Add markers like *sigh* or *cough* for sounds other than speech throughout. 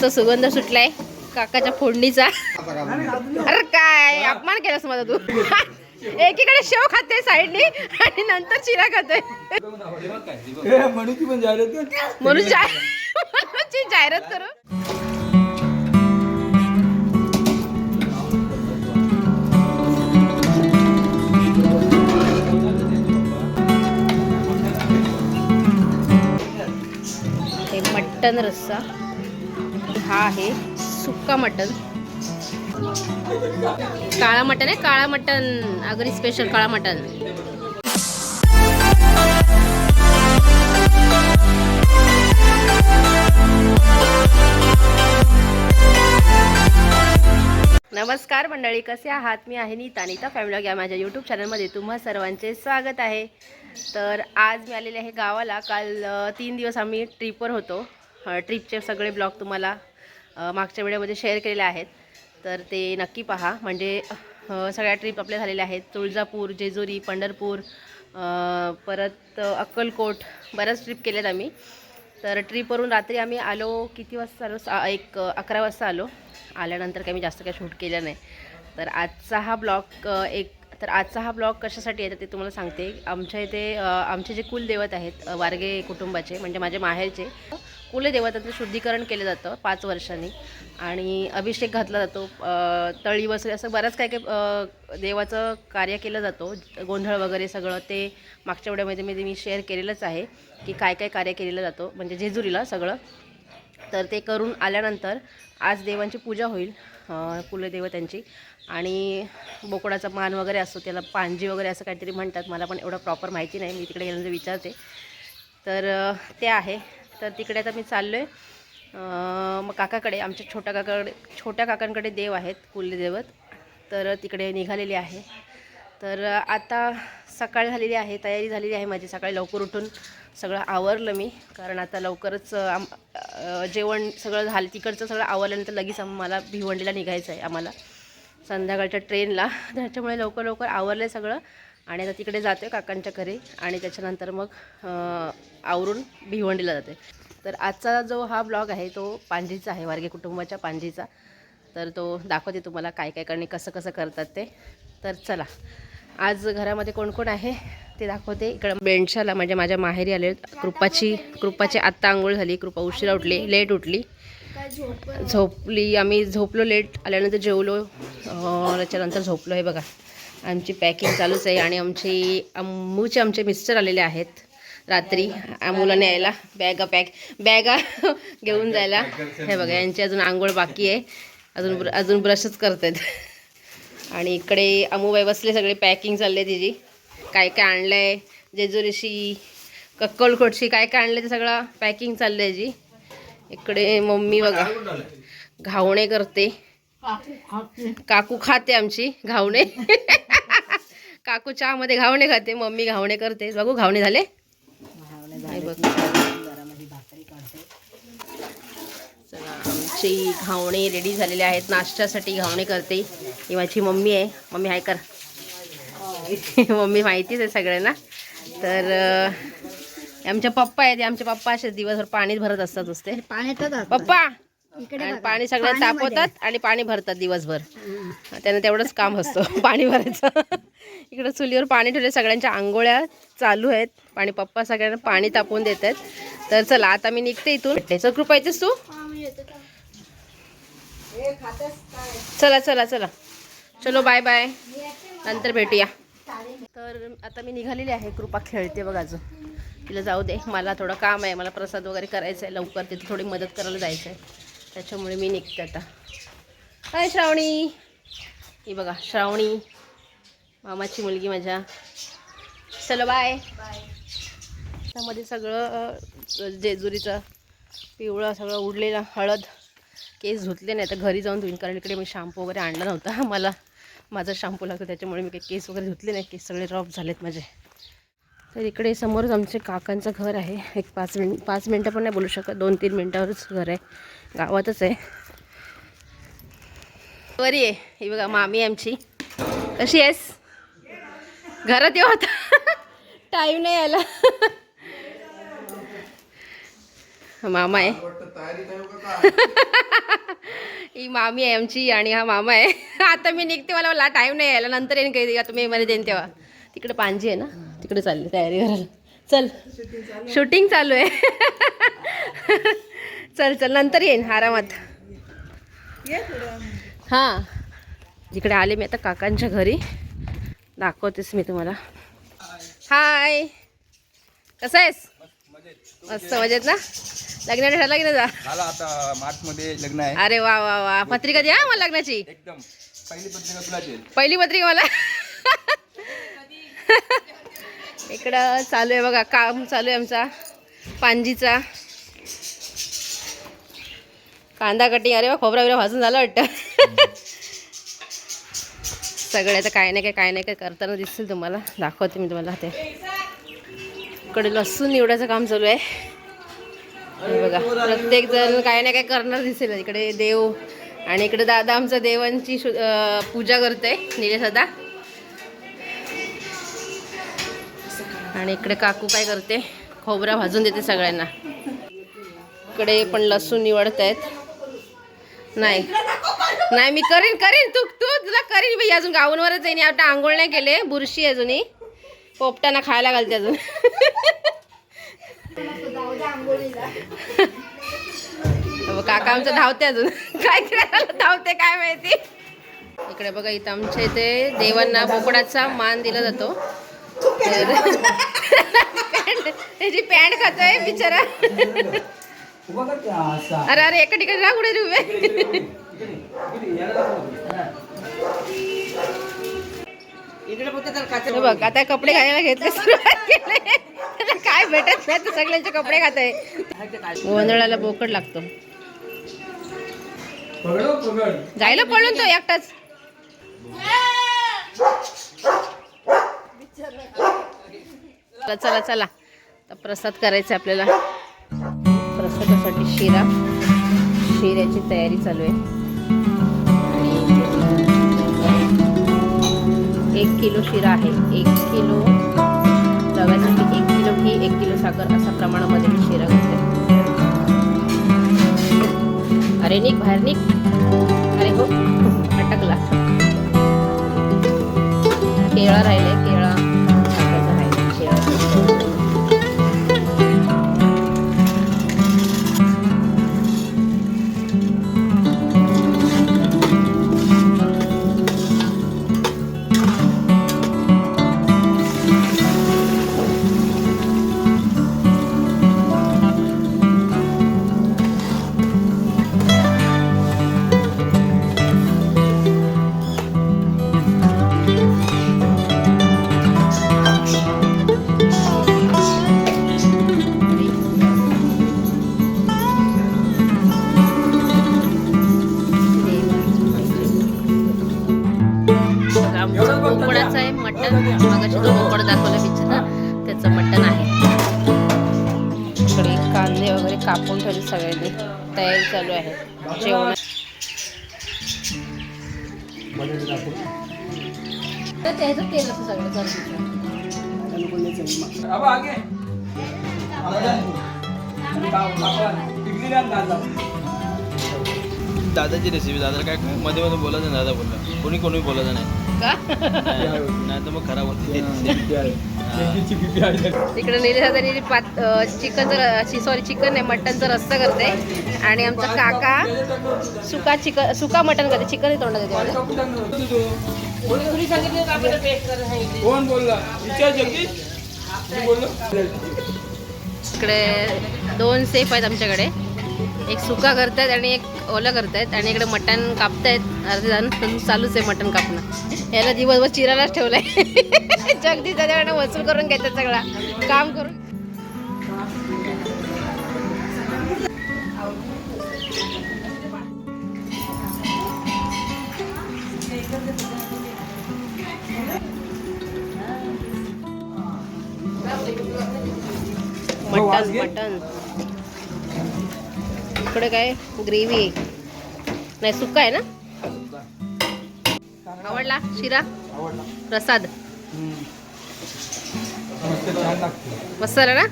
मस्त सुगंध सुटलाय काकाच्या फोडणीचा. अरे काय अपमान केलास माझा तू. एकीकडे शेव खाते साईडनी आणि नंतर चिरा खाते. म्हणून जाहिरात करू. हे मटन रस्सा. हा आहे सुक्का मटन. काळा मटन आहे काळा मटन. आगरी स्पेशल काळा मटन. नमस्कार मंडळी कसे आहात? मी आहे नीता. नीता फॅमिली या माझ्या यूट्यूब चॅनलमध्ये तुम्हा सर्वांचे स्वागत आहे. तर आज मी आलेले आहे गावाला. काल तीन दिवस आम्ही ट्रिपवर होतो. ट्रिपचे सगळे ब्लॉग तुम्हाला मागच्या व्हिडिओमध्ये शेअर केलेले आहेत. तर ते नक्की पहा. म्हणजे सगळ्या ट्रिप आपल्या झालेल्या आहेत. तुळजापूर जेजुरी पंढरपूर परत अक्कलकोट बऱ्याच ट्रिप केल्यात आम्ही. तर ट्रिपवरून रात्री आम्ही आलो किती वाजता आलो? सा एक अकरा वाजता आलो. आल्यानंतर काही मी जास्त काही शूट केलं नाही. तर आजचा हा ब्लॉग एक तर आजचा हा ब्लॉग कशासाठी आहे तर ते तुम्हाला सांगते. आमच्या इथे आमचे जे कुलदैवत आहेत वारगे कुटुंबाचे म्हणजे माझ्या माहेरचे कुलदेवतांचं शुद्धीकरण केलं जातं पाच वर्षांनी. आणि अभिषेक घातला जातो तळी वसरे असं बऱ्याच काय काय देवाचं कार्य केलं जातो गोंधळ वगैरे सगळं ते मागच्या वेळेमध्ये मी मी शेअर केलेलंच आहे की काय काय कार्य केलेलं जातो म्हणजे जेजुरीला सगळं. तर ते करून आल्यानंतर आज देवांची पूजा होईल कुलदेवतांची. आणि बोकडाचा मान वगैरे असतो त्याला पांजी वगैरे असं काहीतरी म्हणतात. मला पण एवढं प्रॉपर माहिती नाही मी तिकडे गेल्यानंतर विचारते. तर ते आहे. तर तिकडे आता मी चाललो आहे मग काकाकडे आमच्या छोट्या काकाकडे छोट्या काकांकडे देव आहेत कुलदेवत. तर तिकडे निघालेले आहे. तर आता सकाळ झालेली आहे तयारी झालेली आहे माझी सकाळी लवकर उठून. सगळं आवरलं मी कारण आता लवकरच आम जेवण सगळं झालं तिकडचं सगळं आवरल्यानंतर लगेच आम्हाला भिवंडीला निघायचं आहे आम्हाला. संध्याकाळच्या ट्रेनला. *laughs* त्याच्यामुळे लवकर लवकर आवरलं आहे सगळं. आणि आता तिकडे जाते काकांच्या घरी. आणि त्याच्यानंतर मग आवरून भिवंडीला जाते. तर आजचा जो हा ब्लॉग आहे तो पांजीचा आहे वारगे कुटुंबाच्या पांजीचा तर तो दाखवते तुम्हाला काय काय करणे कसं कसं करतात ते. तर चला. आज घरामध्ये कोण कोण आहे ते दाखवते. इकडं बेंडशाला म्हणजे माझ्या माहेरी आले कृपाची कृपाची आत्ता आंघोळ झाली. कृपा उशिरा उठली लेट उठली. झोपली? आम्ही झोपलो लेट आल्यानंतर जेवलो. अं, त्याच्यानंतर झोपलो आहे बघा. आमची पॅकिंग चालूच आहे आणि आमची अम्मूचे आमचे मिस्टर आलेले आहेत रात्री. अमूला न्यायला बॅगा पॅक बॅगा घेऊन जायला. हे बघा यांची अजून आंघोळ बाकी आहे. अजून ब्र अजून ब्रशच करत आहेत *laughs* आणि इकडे अमूबाई बसले सगळे पॅकिंग चालले तिची. काय काय आणलं आहे जेजुरीशी कक्कलकोटशी काय काय आणलं ते सगळं पॅकिंग चाललं आहे जी इकडे मम्मी बघा. घावणे करते. काकू खाते. आमची घावणे. काकू चहामध्ये घावणे खाते मम्मी घावणे करते. बघू घावणे झाले? हे चला आमची घावणे रेडी झालेले आहेत. नाश्त्यासाठी घावणे करते. ही माझी मम्मी आहे. मम्मी हाय कर. *laughs* मम्मी माहितीच आहे सगळ्यांना. तर अं, आमचे पप्पा आहेत आमचे पप्पा असे दिवसभर पाणीच भरत असतात नुसते. पाण्यातच पप्पा आणि पाणी सगळं तापवतात आणि पाणी भरतात दिवसभर. त्यांना तेवढंच काम असतं *laughs* पाणी भरायचं. इकडं चुलीवर पाणी ठेवले सगळ्यांच्या आंघोळ्या चालू आहेत. आणि पप्पा सगळ्यांना पाणी तापवून देत आहेत. तर चला आता मी निघते इथून. त्याचं कृपा येतेस तू. चला चला चला. चलो बाय बाय नंतर भेटूया. तर आता मी निघालेली आहे कृपा खेळते बघ अजून. तिला जाऊ दे मला थोडं काम आहे मला प्रसाद वगैरे करायचं आहे लवकर तिथे थोडी मदत करायला जायचं आहे त्याच्यामुळे मी निघते आता. हाय श्रावणी. ही बघा श्रावणी मामाची मुलगी माझ्या. चलो बाय त्यामध्ये सगळं जेजुरीचं पिवळं सगळं उडलेलं हळद. केस धुतले नाही तर घरी जाऊन धुईन कारण इकडे मी शॅम्पू वगैरे आणला नव्हता. *laughs* मला माझा शॅम्पू लागतो त्याच्यामुळे मी काही केस वगैरे धुतले नाही केस सगळे रफ झालेत माझे. तर इकडे समोरच आमचे काकांचं घर आहे. एक पाच मिनिट पाच मिनटं पण नाही बोलू शकत. दोन तीन मिनटावरच घर आहे. गावातच आहे. बरी आहे. ही बघा मामी आमची. कशी आहेस? घरात येऊ आता. टाईम नाही आला. मामा आहे. ही मामी आहे आमची आणि हा मामा आहे. आता मी निघते मला मला टाईम नाही यायला. नंतर येईन काही तुम्ही मध्ये देईन तेव्हा. तिकडे पांजी आहे ना? तिकडे चालली तयारी करायला चल. शूटिंग चालू आहे. *laughs* चल चल नंतर येईन आरामात. हां. जिकडे आले मी आता काकांच्या घरी. दाखवतेस मी तुम्हाला. हाय कसं आहेस? मस्त मजेत ना? लग्नाला ठरला की आता मार्च मध्ये लग्न आहे. अरे वा वा वा. पत्रिका द्या मला लग्नाची. एकदम. पहिली पत्रिका तुला पहिली पत्रिका मला. *laughs* इकडं चालू आहे बघा काम चालू आहे आमचा. पांजीचा कांदा कटिंग अरे बा खोबरा बिरा भाजून झालं वाटतं. सगळ्याचं आता काय नाही काय काय नाही काय करताना दिसतील तुम्हाला. दाखवते मी तुम्हाला ते. इकडे लसूण निवडायचं काम चालू आहे. बघा प्रत्येक जण काय नाही काय करणार दिसेल. इकडे देव आणि इकडे दादा आमचा देवांची शु- पूजा करते निलेश दादा. आणि इकडे काकू काय करते? खोबरा भाजून देते सगळ्यांना. इकडे पण लसूण निवडत आहेत नाही. नाही मी करीन करीन. तू तू तुला करीन. बाई अजून गाऊनवरच येईन आता आंघोळ नाही केले. बुरशी आहे अजूनही. पोपटांना खायला घालते अजून. काका आमचं धावते अजून. काय करायला धावते काय माहिती? इकडे बघा इथं आमच्या इथे देवांना बोकडाचा मान दिला जातो. त्याची पॅन्ट खातोय बिचारा. अरे अरे एका ठिकाणी राहा कुठे रे उभे. इकडे, इकडे, याला दाखव. हे बघ आता कपडे घालायला घेतले सुरुवात केले. काय भेटत नाही तर सगळ्यांचे कपडे खात आहे गोंधळाला बोकड लागतो. हो, जायला पळून तो एकटाच. चला चला चला. आता प्रसाद करायचा आपल्याला. प्रसादासाठी शिरा. शिऱ्याची तयारी चालू आहे. एक किलो शिरा आहे. एक किलो रव्यासाठी एक किलो घी एक किलो साखर अशा प्रमाणामध्ये मी शिरा घेते अरे निक बाहेर निक अरे हो अटकला. केळा राहिले केळा ठेवले सगळ्यांनी. तयारी चालू आहे. जेवण. तर त्याचं तेल असं सगळं. दादाची रेसिपी दादा काय मध्ये मध्ये बोलायचं नाही दादा बोलला. कोणी कोणी बोलायचं नाही. का? नाही तर मग खराब होते. *laughs* *laughs* तिकडे दादानी पात चिकनचं सॉरी चिकन नाही मटनचा रस्सा करते आणि आमचा काका सुका चिकन सुका मटन करते चिकन तोंडात येते मला. कापून टाक ना. तू. कोण बोलला विचार जगदीश मी बोललो इकडे दोन सेफ आहेत आमच्याकडे एक सुका करतायत आणि एक ओलं करतायत आणि इकडे मटण कापतायत. अर्धे जण चालूच आहे मटण कापणं. याला दिवसभर चिरायलाच ठेवलंय. *laughs* जगदीश त्याच्याकडनं वसूल करून घेतात सगळा. काम करून. मटन मटन इकडे काय ग्रेव्ही नाही सुका आहे ना? आवडला शिरा? आवडला. प्रसाद? मस्त आला ना?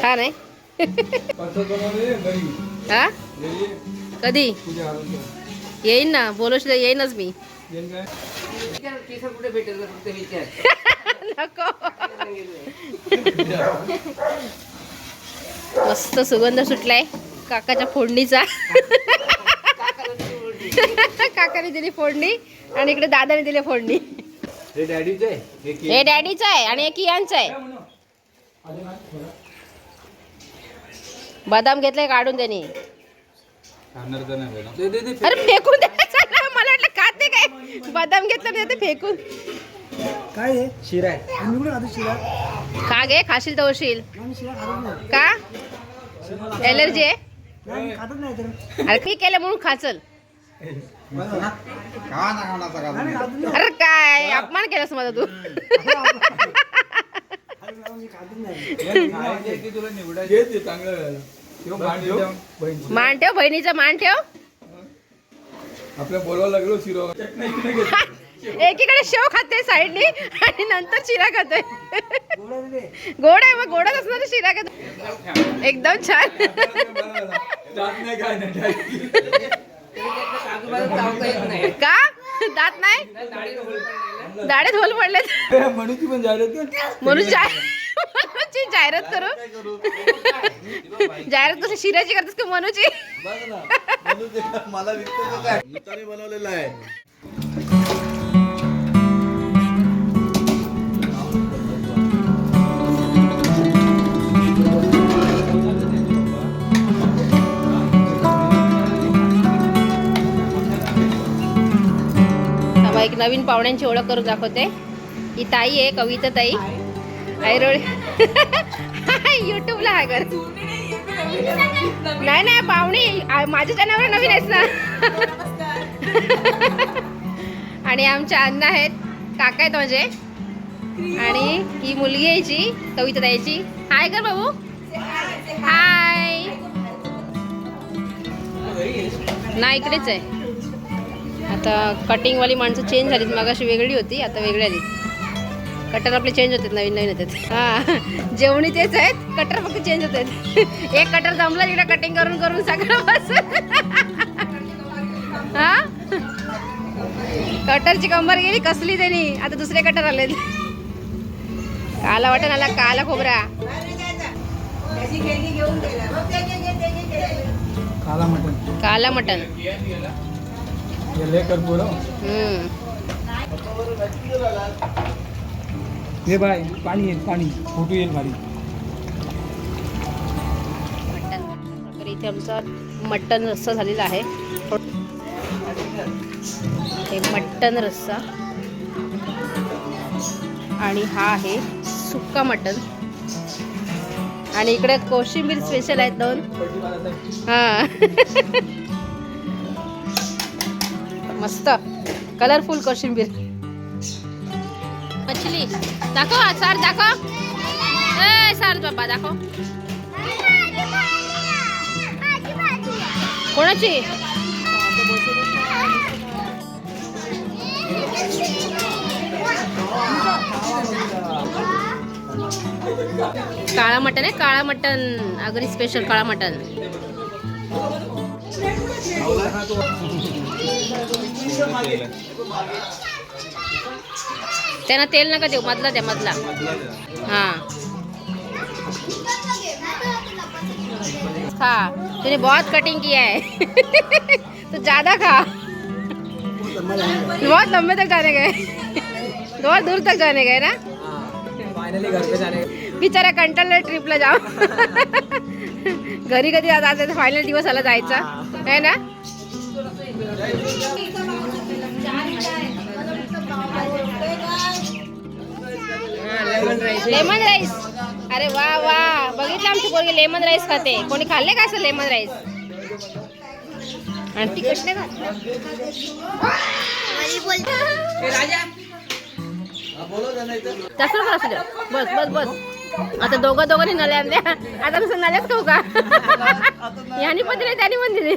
छान आहे. हा. कधी. येईन ना तर येईनच मी. नको. *laughs* मस्त सुगंध सुटलाय. काकाच्या फोडणीचा. काकाने दिली फोडणी आणि इकडे दादाने दिली फोडणी. हे डॅडीचे हे की हे डॅडीचं आहे आणि एक यांचं आहे. बदाम घेतलाय काढून त्यांनी. अरे फेकून द्यायचं. मला वाटलं खाते काय? बदाम घेतलं नाही ते फेकून. काय शिरा खा गे खाशील तर होशील. का? एलर्जी आहे? नाही, आम्ही खातच नाही तर अरे मी केलं म्हणून खाचल. अरे काय अपमान केलास माझा तू. मान ठेव बहिणीचा मान ठेव आपल्या बोलावं लागलो शिरो. *laughs* एकीकडे शेव खाते साईडनी आणि नंतर शिरा खाते. गोड आहे मग गोडच असणार शिरा खाते. एकदम छान. का? दात नाही? दाढेत होल पडलेत. म्हणूची पण जाहिरात मनूची *laughs* जाहिरात करू? जाहिरात कसं शिऱ्याची करतेस का मनूची? मला बनवलेला आहे. एक नवीन पाहुण्यांची ओळख करून दाखवते. ही ताई आहे कविता ताई. आयरोळ. युट्यूबला आहे कर नाही नाही पाहुणे माझ्या चॅनलवर नवीन आहेस ना. *laughs* आणि आमच्या अण्णा आहेत काका आहेत माझे. आणि ही मुलगी यायची कविता द्यायची हाय कर बाबू. हाय ना इकडेच आहे. आता कटिंगवाली माणसं चेंज झालीत. मग अशी वेगळी होती आता वेगळी आली कटर आपले चेंज होतात नवीन नवीन होतात हां जेवणी तेच आहेत कटर फक्त चेंज होतात. एक कटर जमला तिकडे कटिंग करून करून सगळं बस. हा? कटरची कंबर गेली कसली त्यांनी? आता दुसरे कटर आले काला वाटण आला काला खोबरा. खाला मटण. काला मटण. हे. हम्म. हे बाय पाणी येईल पाणी. फोटो येईल भारी तर इथे आमचा मटन रस्सा झालेला आहे. हे मटण रस्सा. आणि हा आहे सुक्का मटन आणि इकडे कोशिंबीर स्पेशल आहेत दोन. हा. *laughs* मस्त. कलरफुल कोशिंबीर. मछली दाखव सर दाखव ए सर बाबा दाखव कोणाची काळा मटन आहे काळा मटन अगदी स्पेशल काळा मटन त्यांना तेल नका देऊ मधला द्या मधला. हा. खा. तूने बहुत कटिंग किया है तो ज्यादा खा. बहुत लंबे तक जाने गए. बहुत दूर तक जाने गए ना? बिचारा कंटाळला ट्रिपला जाऊ. घरी कधी आता आता फायनल दिवस आला जायचा. आहे ना? लेमन राईस अरे वा वा. बघितलं आमची पोरगी लेमन राईस खाते. कोणी खाल्ले का असं लेमन राईस आणि ती नाही तसं असू द्या बस बस बस. आता दोघं दोघांनी नल्या आणल्या. आता नुसतं नल्याच खाऊ का? यांनी पण दिले त्यांनी पण दिले.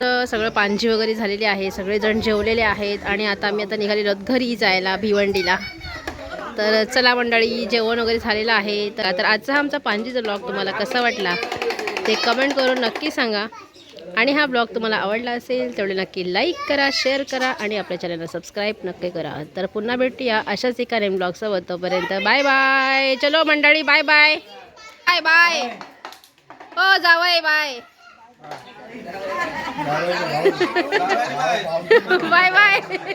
तर सगळं पांची वगैरे झालेली आहे. सगळेजण जेवलेले आहेत. आणि आता आम्ही आता निघालेलो घरी जायला भिवंडीला. तर चला मंडळी जेवण वगैरे झालेलं आहे. तर आजचा हा आमचा पांजीचा ब्लॉग तुम्हाला कसा वाटला ते कमेंट करून नक्की सांगा. आणि हा ब्लॉग तुम्हाला आवडला असेल तेवढे नक्की लाईक करा शेअर करा आणि आपल्या चॅनलला सबस्क्राईब नक्की करा. तर पुन्हा भेटूया अशाच एका नेम ब्लॉगसोबत तोपर्यंत बाय बाय चलो मंडळी बाय बाय बाय बाय हो जावय बाय बाय बाय